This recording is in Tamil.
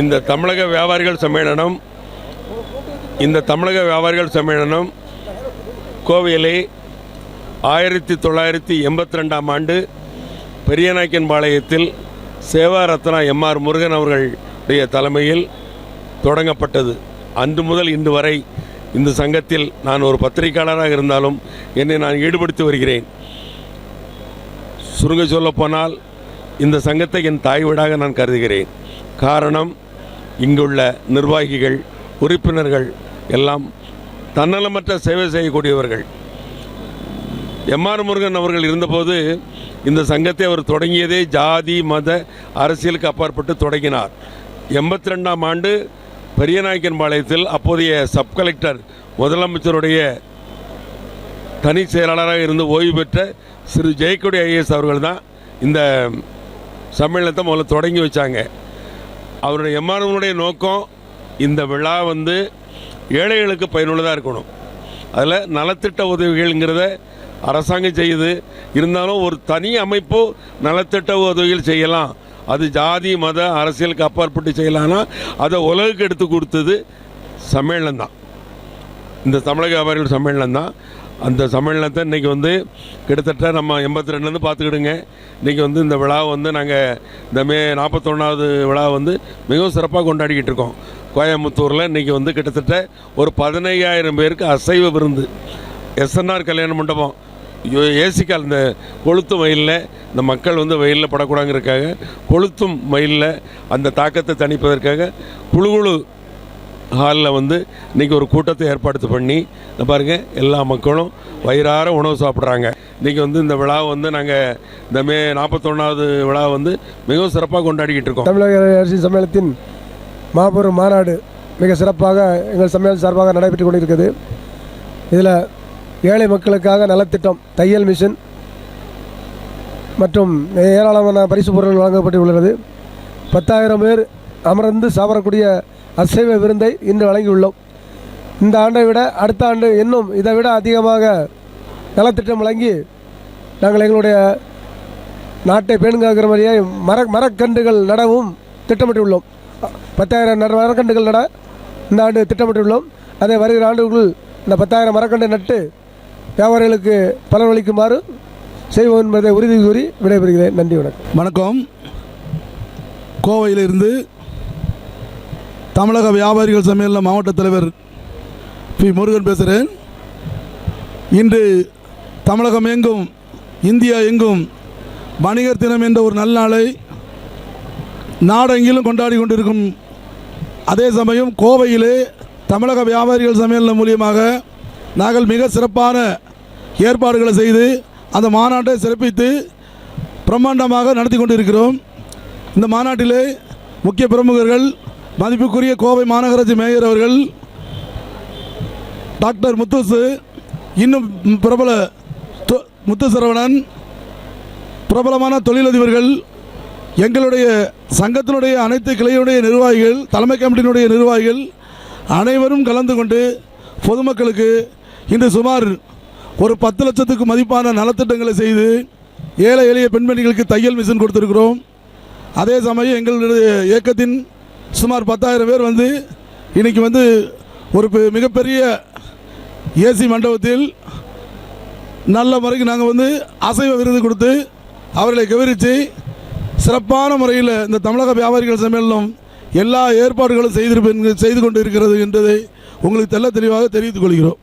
இந்த தமிழக வியாபாரிகள் சம்மேளனம் இந்த தமிழக வியாபாரிகள் சம்மேளனம் கோவையிலே ஆயிரத்தி தொள்ளாயிரத்தி எண்பத்தி ரெண்டாம் ஆண்டு பெரியநாயக்கன்பாளையத்தில் சேவா ரத்னா எம்ஆர் முருகன் அவர்களுடைய தலைமையில் தொடங்கப்பட்டது. அன்று முதல் இன்று வரை இந்த சங்கத்தில் நான் ஒரு பத்திரிகையாளராக இருந்தாலும் என்னை நான் ஈடுபடுத்தி வருகிறேன். சுருங்க சொல்லப்போனால் இந்த சங்கத்தை என் தாய் வீடாக நான் கருதுகிறேன். காரணம் இங்குள்ள நிர்வாகிகள் உறுப்பினர்கள் எல்லாம் தன்னலமற்ற சேவை செய்யக்கூடியவர்கள். எம்ஆர் முருகன் அவர்கள் இருந்தபோது இந்த சங்கத்தை அவர் தொடங்கியதே ஜாதி மத அரசியலுக்கு அப்பாற்பட்டு தொடங்கினார். எண்பத்தி ரெண்டாம் ஆண்டு பெரியநாயக்கன்பாளையத்தில் அப்போதைய சப் கலெக்டர் முதலமைச்சருடைய தனி செயலாளராக இருந்து ஓய்வு பெற்ற சிறு ஜெயக்குடி ஐஏஎஸ் அவர்கள் தான் இந்த சம்மேளனத்தை முதல்ல தொடங்கி வச்சாங்க. அவருடைய எம்ஆர்எம்னுடைய நோக்கம் இந்த விழா வந்து ஏழைகளுக்கு பயனுள்ளதாக இருக்கணும். அதில் நலத்திட்ட உதவிகள்ங்கிறத அரசாங்கம் செய்யுது. இருந்தாலும் ஒரு தனி அமைப்பு நலத்திட்ட உதவிகள் செய்யலாம். அது ஜாதி மத அரசியலுக்கு அப்பாற்பட்டு செய்யலாம்னா அதை உலகுக்கு எடுத்து கொடுத்தது சம்மேளனம் தான் இந்த தமிழக வியாபாரிகள் சம்மேளனம் தான் அந்த சம்மேளனத்தை இன்றைக்கி வந்து கிட்டத்தட்ட நம்ம எண்பத்தி ரெண்டுலேருந்து பார்த்துக்கிடுங்க. இன்றைக்கி வந்து இந்த விழாவை வந்து நாங்கள் இந்த மே நாற்பத்தொன்னாவது விழா வந்து மிகவும் சிறப்பாக கொண்டாடிக்கிட்டு இருக்கோம். கோயம்புத்தூரில் இன்றைக்கி வந்து கிட்டத்தட்ட ஒரு பதினையாயிரம் பேருக்கு அசைவ விருந்து. எஸ்என்ஆர் கல்யாண மண்டபம். ஏசிக்கால் இந்த கொளுத்தும் மயிலில் இந்த மக்கள் வந்து வெயிலில் படக்கூடாங்கிறதுக்காக கொளுத்தும் மயிலில் அந்த தாக்கத்தை தணிப்பதற்காக குழு குழு ஹாலில் வந்து இன்றைக்கி ஒரு கூட்டத்தை ஏற்பாடு பண்ணி இந்த பாருங்க எல்லா மக்களும் வயிறார உணவு சாப்பிட்றாங்க. இன்றைக்கி வந்து இந்த விழா வந்து நாங்கள் இந்த மே நாற்பத்தொன்னாவது விழா வந்து மிகவும் சிறப்பாக கொண்டாடிக்கிட்டு இருக்கோம். தமிழக அரசு சம்மேளனத்தின் மாபெரும் மாநாடு மிக சிறப்பாக எங்கள் சம்மேளனம் சார்பாக நடைபெற்று கொண்டிருக்கிறது. இதில் ஏழை மக்களுக்காக நலத்திட்டம் தையல் மிஷின் மற்றும் ஏராளமான பரிசு பொருட்கள் வழங்கப்பட்டுள்ளது. பத்தாயிரம் பேர் அமர்ந்து சாப்பிடக்கூடிய அசைவ விருந்தை இன்று வழங்கியுள்ளோம். இந்த ஆண்டை விட அடுத்த ஆண்டு இன்னும் இதை விட அதிகமாக நலத்திட்டம் வழங்கி நாங்கள் எங்களுடைய நாட்டை பேணுங்காக்கிற மாதிரியே மர மரக்கன்றுகள் நடவும் திட்டமிட்டுள்ளோம். பத்தாயிரம் நட- மரக்கன்றுகள் நட இந்த ஆண்டு திட்டமிட்டுள்ளோம். அதே வருகிற ஆண்டுக்குள் இந்த பத்தாயிரம் மரக்கன்று நட்டு வியாபாரிகளுக்கு பலனளிக்குமாறு செய்வோம் என்பதை உறுதி கூறி விடைபெறுகிறேன். நன்றி வணக்கம். வணக்கம். கோவையிலிருந்து தமிழக வியாபாரிகள் சமையலில் மாவட்ட தலைவர் பி. முருகன் பேசுகிறேன் இன்று தமிழகம் எங்கும் இந்தியா எங்கும் வணிகர் தினம் என்ற ஒரு நல்நாளை நாடெங்கிலும் கொண்டாடி கொண்டிருக்கும் அதே சமயம் கோவையிலே தமிழக வியாபாரிகள் சம்மேளனம் மூலியமாக நாங்கள் மிக சிறப்பான ஏற்பாடுகளை செய்து அந்த மாநாட்டை சிறப்பித்து பிரம்மாண்டமாக நடத்தி கொண்டிருக்கிறோம். இந்த மாநாட்டிலே முக்கிய பிரமுகர்கள் மதிப்புக்குரிய கோவை மாநகராட்சி மேயர் அவர்கள் டாக்டர் முத்துசு இன்னும் பிரபல தொ- முத்து சரவணன் பிரபலமான தொழிலதிபர்கள் எங்களுடைய சங்கத்தினுடைய அனைத்து கிளையுடைய நிர்வாகிகள் தலைமை கமிட்டியினுடைய நிர்வாகிகள் அனைவரும் கலந்து கொண்டு பொதுமக்களுக்கு இன்று சுமார் ஒரு பத்து லட்சத்துக்கு மதிப்பான நலத்திட்டங்களை செய்து ஏழை எளிய பெண்மணிகளுக்கு தையல் மிஷின் கொடுத்துருக்கிறோம். அதே சமயம் எங்களுடைய இயக்கத்தின் சுமார் பத்தாயிரம் பேர் வந்து இன்றைக்கி வந்து ஒரு பெ- மிகப்பெரிய ஏசி மண்டபத்தில் நல்ல முறைக்கு நாங்கள் வந்து அசைவ விருது கொடுத்து அவர்களை கவனித்து சிறப்பான முறையில் இந்த தமிழக வியாபாரிகள் சம்மேளனம் எல்லா ஏற்பாடுகளும் செய்திருப்பேன் செய்து கொண்டு இருக்கிறது என்பதை உங்களுக்கு தெல்ல தெளிவாக தெரிவித்துக் கொள்கிறோம்.